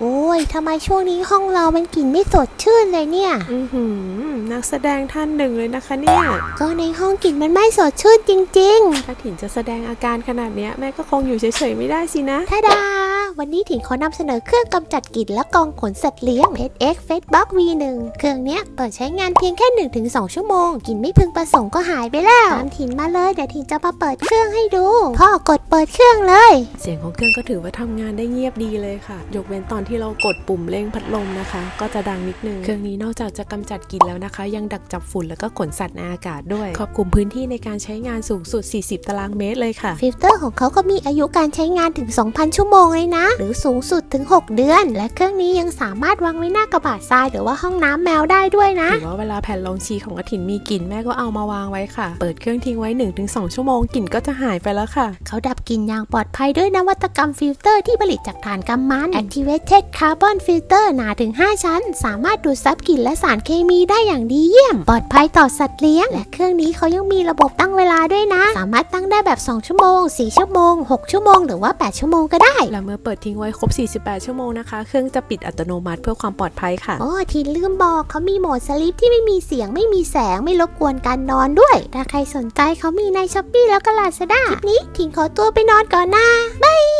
โอ้ยทำไมช่วงนี้ห้องเรามันกลิ่นไม่สดชื่นเลยเนี่ย อือหือนักแสดงท่านหนึ่งเลยนะคะเนี่ย ก็ในห้องกลิ่นมันไม่สดชื่นจริง ถ้าถิ่นจะแสดงอาการขนาดเนี้ยแม่ก็คงอยู่เฉยๆไม่ได้สินะๆท่าดา วันนี้ถิ่นขอนำเสนอเครื่องกำจัดกลิ่นและกรองขนสัตว์เลี้ยง Pet X f a c e Box V1 เครื่องเนี้ยเปิดใช้งานเพียงแค่ 1-2 ชั่วโมงกลิ่นไม่พึงประสงค์ก็หายไปแล้วตามถิ่นมาเลยเดี๋ยวถิ่นจะมาเปิดเครื่องให้ดู พ่อกดเปิดเครื่องเลย เสียงของเครื่องก็ถือว่าทำงานได้เงียบดีเลยค่ะ ยกเว้นตอนที่เรากดปุ่มเร่งพัดลมนะคะ ก็จะดังนิดนึง เครื่องนี้นอกจากจะกำจัดกลิ่นแล้วนะคะ ยังดักจับฝุ่นแล้วก็ขนสัตว์ในอากาศด้วย ครอบคลุมพื้นที่ในการใช้งานสูงสุด 40 ตารางเมตรเลยค่ะ ฟิลเตอร์ของเขาก็มีอายุการใช้งานถึง 2,000 ชั่วโมงเลยนะหรือสูงสุดถึง 6 เดือน และเครื่องนี้ยังสามารถวางไว้หน้ากระบะทราย หรือว่าห้องน้ำแมวได้ด้วยนะหรือว่าเวลาแผ่นรองชีของกระถินมีกลิ่นแม่ก็เอามาวางไว้ค่ะ เปิดเครื่องทิ้งไว้ 1-2 ชั่วโมงกลิ่นก็จะหายไปแล้วค่ะ เขาดับกลิ่นอย่างปลอดภัยด้วยนวัตกรรมฟิลเตอร์ที่ผลิตจากถ่านกำมัน Activated Carbon Filter หนาถึง 5 ชั้น สามารถดูดซับกลิ่นและสารเคมีได้อย่างดีเยี่ยม ปลอดภัยต่อสัตว์เลี้ยง และเครื่องนี้เขายังมีระบบตั้งเวลาด้วยนะ สามารถตั้งได้แบบ 2 ชั่วโมง 4 ชั่วโมง 6 ชั่วโมง หรือว่า 8 ชั่วโมงก็ได้ และเมื่อเปิดทิ้งไว้ครบ 48 ชั่วโมงนะคะ เครื่องจะปิดอัตโนมัติเพื่อความปลอดภัยค่ะ อ๋อ้ทีลืมบอกเขามีโหมดสลิปที่ไม่มีเสียงไม่มีแสงไม่รบกวนการนอนด้วย ถ้าใครสนใจเขามีในช้อปปี้แล้วก็ลาซาด้าคลิปนี้ทิ้งขอตัวไปนอนก่อนนะบาย